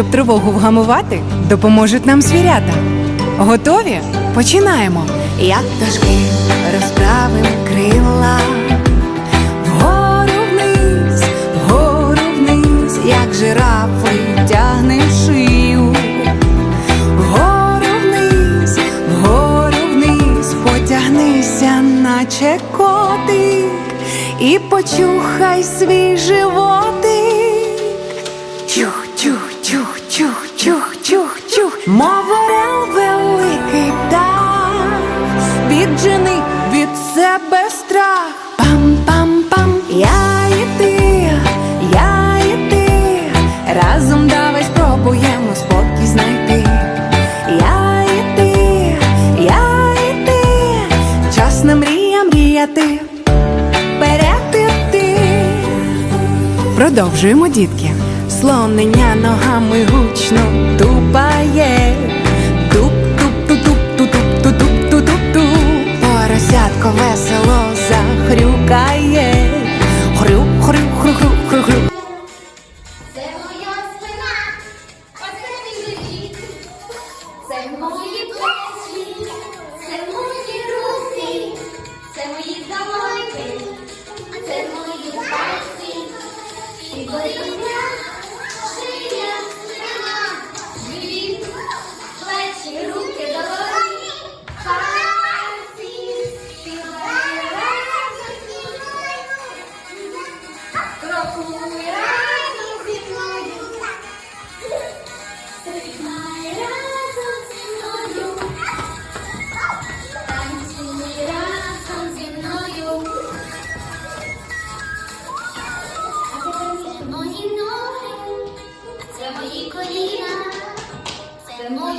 Щоб тривогу вгамувати, допоможуть нам звірята. Готові? Починаємо. Як пташки розправим крила, вгору вниз, вгору вниз, як жирафи тягне шию, вгору вниз, вгору вниз, потягнися, наче котик, і почухай свій животик. Чух, мов орел великий птах, віджени від себе страх. Пам-пам-пам, я і ти, я і ти, разом давай спробуємо спокій знайти. Я і ти, я і ти, час на мрія мріяти. Продовжуємо, дітки. Слонення ногами гучно тупає.